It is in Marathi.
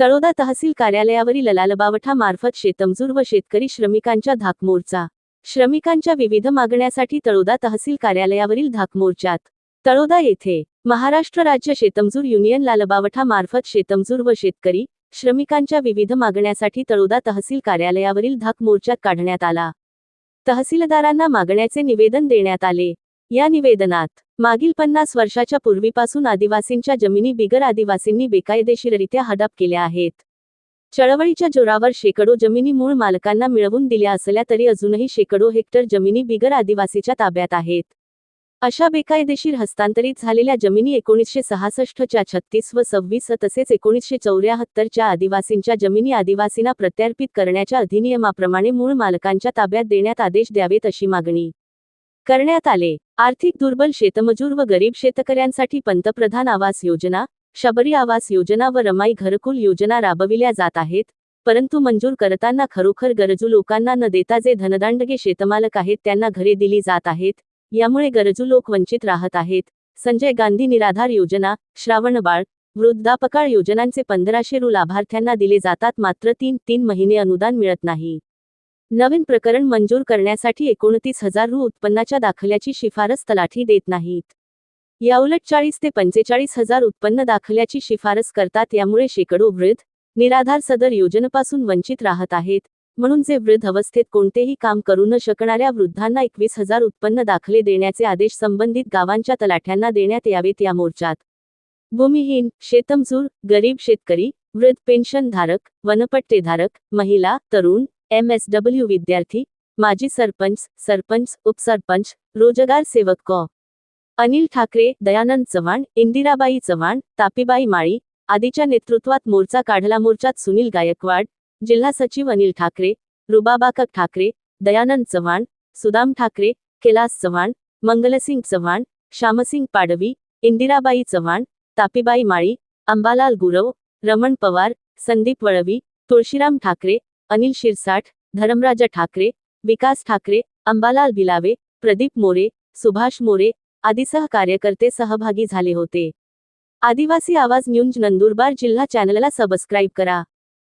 तळोदा तहसील कार्यालयावरील ललालबावठा मार्फत शेतमजूर व शेतकरी श्रमिकांच्या धाकमोर्चा. श्रमिकांच्या विविध मागण्यासाठी तळोदा तहसील कार्यालयावरील धाकमोर्चात. तळोदा येथे महाराष्ट्र राज्य शेतमजूर युनियन लालबावठा मार्फत शेतमजूर व शेतकरी श्रमिकांच्या विविध मागण्यासाठी तळोदा तहसील कार्यालयावरील धाक मोर्चात काढण्यात आला. तहसीलदारांना मागण्याचे निवेदन देण्यात आले. या निवेदनात मागील पन्नास वर्षाच्या पूर्वीपासून आदिवासींच्या जमिनी बिगर आदिवासींनी बेकायदेशीररित्या हडप केल्या आहेत. चळवळीच्या जोरावर शेकडो जमिनी मूळ मालकांना मिळवून दिल्या असल्या तरी अजूनही शेकडो हेक्टर जमिनी बिगर आदिवासीच्या ताब्यात आहेत. अशा बेकायदेशीर हस्तांतरित झालेल्या जमिनी एकोणीसशे सहासष्टच्या छत्तीस व सव्वीस तसेच एकोणीसशे चौऱ्याहत्तरच्या आदिवासींच्या जमिनी आदिवासींना प्रत्यार्पित करण्याच्या अधिनियमाप्रमाणे मूळ मालकांच्या ताब्यात देण्यात आदेश द्यावेत अशी मागणी. करण्यात आले. आर्थिक दुर्बल शेतमजूर व गरीब शेतकऱ्यांसाठी पंतप्रधान आवास योजना शबरी आवास योजना व रमाई घरकुल योजना राबविल्या जात आहेत परंतु मंजूर करताना खरोखर गरजू लोकांना न देता जे धनदांडगे शेतमालक आहेत त्यांना घरे दिली जात आहेत यामुळे गरजू लोक वंचित राहत आहेत. संजय गांधी निराधार योजना श्रावणबाळ वृद्धापकाळ योजनांचे पंधराशे रु लाभार्थ्यांना दिले जातात मात्र तीन तीन महिने अनुदान मिळत नाही. नवीन प्रकरण मंजूर करण्यासाठी एकोणतीस हजार रु उत्पन्नाच्या दाखल्याची शिफारस तलाठी देत नाहीत. याउलट चाळीस ते पंचेचाळीस हजार उत्पन्न दाखल्याची शिफारस करतात यामुळे शेकडो वृद्ध निराधार सदर योजनेपासून वंचित राहत आहेत म्हणून जे वृद्ध अवस्थेत कोणतेही काम करू न शकणाऱ्या वृद्धांना एकवीस हजार उत्पन्न दाखले देण्याचे आदेश संबंधित गावांच्या तलाठ्यांना देण्यात यावेत या मोर्चात. भूमिहीन शेतमजूर गरीब शेतकरी वृद्ध पेन्शनधारक वनपट्टेधारक महिला तरुण एम एस डब्ल्यू विद्यार्थी माजी सरपंच सरपंच उपसरपंच रोजगार सेवक कॉ. अनिल ठाकरे दयानंद चव्हाण इंदिराबाई चव्हाण तापीबाई माळी आदीच्या नेतृत्वात मोर्चा काढला मोर्चात सुनील गायकवाड जिल्हा सचिव अनिल ठाकरे रुबाबाकक ठाकरे दयानंद चव्हाण सुदाम ठाकरे कैलास चव्हाण मंगलसिंग चव्हाण श्यामसिंग पाडवी इंदिराबाई चव्हाण तापीबाई माळी अंबालाल गुरव रमण पवार संदीप वळवी तुळशीराम ठाकरे अनिल शिरसाठ धर्मराज ठाकरे विकास ठाकरे अंबालाल बिलावे प्रदीप मोरे सुभाष मोरे आदीसह कार्यकर्ते सहभागी झाले होते. आदिवासी आवाज न्यूज नंदुरबार जिल्हा चॅनलला सबस्क्राईब करा.